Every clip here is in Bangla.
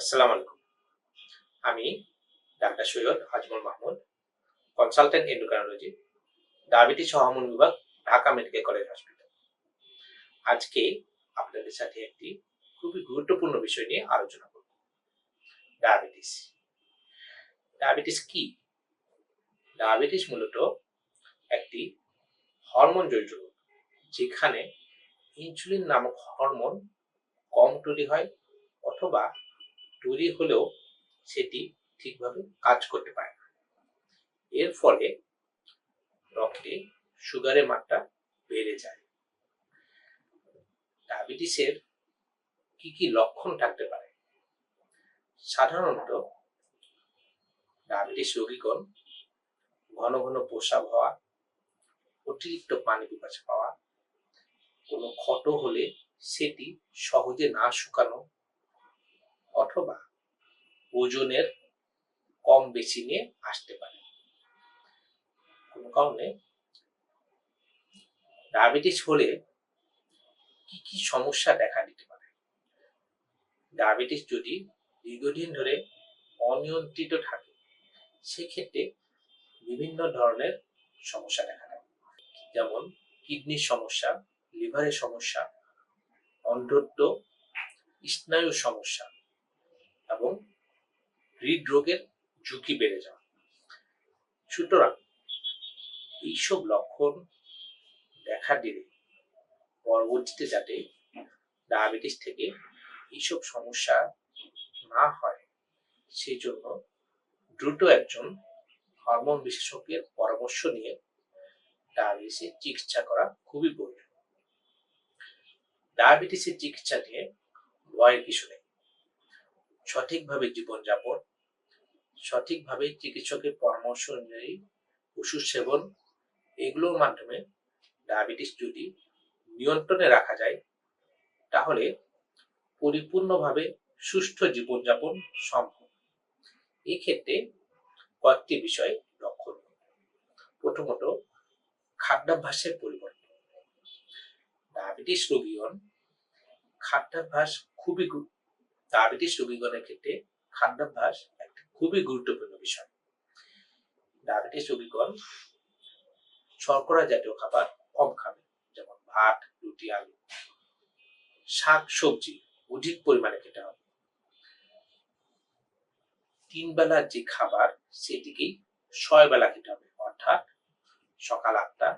আসসালামু আলাইকুম। আমি doctor Syed Azmal Mahmud, consultant endocrinology diabetes সহমন বিভাগ, ঢাকা মেডিকেল কলেজ হসপিটাল আজকে আপনাদের সাথে একটি খুবই গুরুত্বপূর্ণ বিষয় নিয়ে আলোচনা করব। ডায়াবেটিস। ডায়াবেটিস কি? ডায়াবেটিস মূলত একটি হরমোন জড়িত রোগ, যেখানে ইনসুলিন নামক হরমোন কম তৈরি হয় অথবা তৈরি হলেও সেটি ঠিকভাবে কাজ করতে পারে না। এর ফলে রক্তে সুগারের মাত্রা বেড়ে যায়। ডায়াবেটিসের কি কি লক্ষণ থাকতে পারে? সাধারণত ডায়াবেটিস রোগীগণ ঘন ঘন প্রসাব হওয়া, অতিরিক্ত পানি পিপাসা পাওয়া, কোনো ক্ষত হলে সেটি সহজে না শুকানো অথবা ওজনের কম বেশি নিয়ে আসতে পারে। কোনো কারণে ডায়াবেটিস হলে কি কি সমস্যা দেখা দিতে পারে? ডায়াবেটিস যদি দীর্ঘদিন ধরে অনিয়ন্ত্রিত থাকে, সেক্ষেত্রে বিভিন্ন ধরনের সমস্যা দেখা দেয়। যেমন কিডনির সমস্যা, লিভারের সমস্যা অন্ধত্ব স্নায়ুর সমস্যা এবং হৃদরোগের ঝুঁকি বেড়ে যাওয়া। সুতরাং এইসব লক্ষণ দেখা দিলে পরবর্তীতে যাতে ডায়াবেটিস থেকে এইসব সমস্যা না হয় সেই জন্য দ্রুত একজন হরমোন বিশেষজ্ঞের পরামর্শ নিয়ে ডায়াবেটিসের চিকিৎসা করা খুবই প্রয়োজন। ডায়াবেটিসের চিকিৎসা নিয়ে ভয়ের কিছু নেই। সঠিকভাবে জীবনযাপন, সঠিকভাবে চিকিৎসকের পরামর্শ অনুযায়ী ওষুধ সেবন, এগুলোর মাধ্যমে ডায়াবেটিস যদি নিয়ন্ত্রণে রাখা যায়, তাহলে পরিপূর্ণভাবে সুস্থ জীবনযাপন সম্ভব। এই ক্ষেত্রে কয়েকটি বিষয় লক্ষ্য প্রথমত, খাদ্যাভ্যাসের পরিবর্তন। ডায়াবেটিস রোগীগণ খাদ্যাভ্যাস খুবই গু- ডায়াবেটিস রোগীগণের ক্ষেত্রে খাদ্যাভ্যাস একটি খুবই গুরুত্বপূর্ণ বিষয়। ডায়াবেটিস রোগীগণ শর্করা জাতীয় খাবার কম খাবে, যেমন ভাত, রুটি, আলু। শাক, সবজি অধিক পরিমাণে খেতে হবে। তিন বেলার যে খাবার সেটিকেই ছয় বেলা খেতে হবে, অর্থাৎ সকাল আটটা,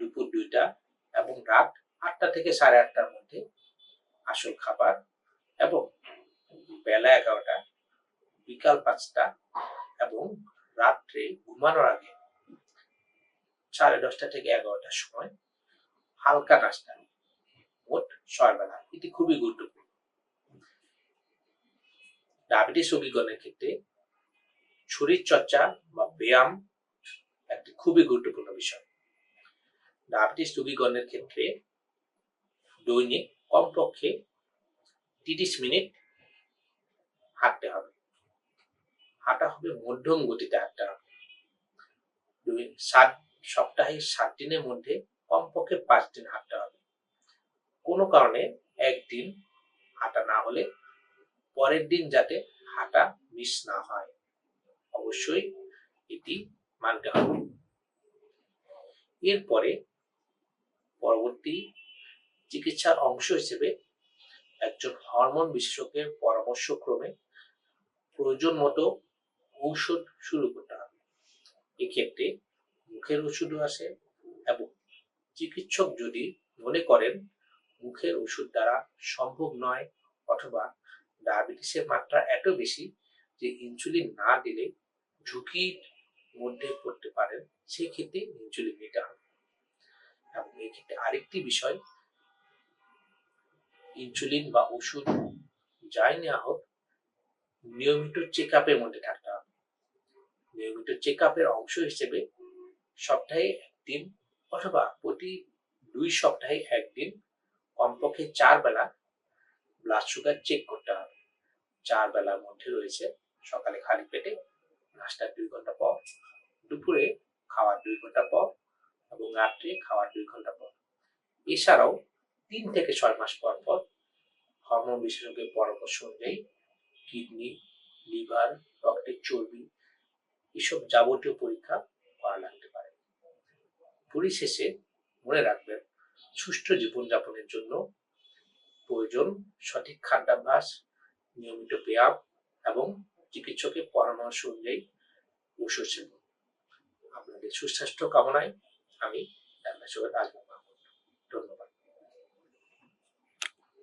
দুপুর দুইটা এবং রাত আটটা থেকে সাড়ে আটটার মধ্যে আসল খাবার এবং বেলা এগারোটা বিকাল পাঁচটা এবং রাত্রে ঘুমানোর আগে সাড়ে দশটা থেকে এগারোটার সময় হালকা নাস্তা মোট ছয় বেলা। এটি খুবই গুরুত্বপূর্ণ। ডায়াবেটিস রোগীগণের ক্ষেত্রে শরীর চর্চা বা ব্যায়াম একটি খুবই গুরুত্বপূর্ণ বিষয়। ডায়াবেটিস রোগীগণের ক্ষেত্রে দৈনিক কমপক্ষে তিরিশ মিনিট হাঁটতে হবে। হাঁটা হবে মধ্যম গতিতে হাঁটতে হবে। দুই, সাত, সপ্তাহে সাত দিনের মধ্যে কমপক্ষে পাঁচ দিন হাঁটতে হবে। কোনো কারণে একদিন হাঁটা না হলে পরের দিন যাতে হাঁটা মিস না হয়, অবশ্যই এটি মানতে হবে। এরপরে পরবর্তী চিকিৎসার অংশ হিসেবে একজন হরমোন বিশেষজ্ঞের পরামর্শক্রমে প্রয়োজন মতো ঔষধ শুরু করতে হবে। এক্ষেত্রে মুখের ওষুধও আসে এবং চিকিৎসক যদি মনে করেন মুখের ওষুধ দ্বারা সম্ভব নয় অথবা ডায়াবেটিসের মাত্রা এত বেশি যে ইনসুলিন না দিলে ঝুঁকির মধ্যে পড়তে পারেন, সেক্ষেত্রে ইনসুলিন নিতে হবে। এবং এক্ষেত্রে আরেকটি বিষয় ইনসুলিন বা ওষুধ যাই নেওয়া হোক, নিয়মিত চেক আপের মধ্যে থাকতে হবে। নিয়মিত চেক আপের অংশ হিসেবে সপ্তাহে একদিন অথবা প্রতি দুই সপ্তাহে একদিন কমপক্ষে চার বেলা ব্লাড সুগার চেক করতে হবে। চার বেলার মধ্যে রয়েছে সকালে খালি পেটে নাস্তার দুই ঘণ্টা পর, দুপুরে খাওয়ার দুই ঘণ্টা পর এবং রাত্রে খাওয়ার দুই ঘণ্টা পর। এছাড়াও তিন থেকে ছয় মাস পর পর হরমোন বিশেষজ্ঞের পরামর্শ অনুযায়ী কিডনি লিভার রক্তের চর্বি এসব যাবতীয় পরীক্ষা করা লাগতে পারে। পরিশেষে মনে রাখবেন, সুষ্ঠু জীবনযাপনের জন্য প্রয়োজন সঠিক খাদ্যাভ্যাস, নিয়মিত ব্যায়াম এবং চিকিৎসকের পরামর্শ অনুযায়ী ওষুধ সেবন। আপনাদের সুস্বাস্থ্য কামনায় আমি ডাক্তার মাহমুদ ধন্যবাদ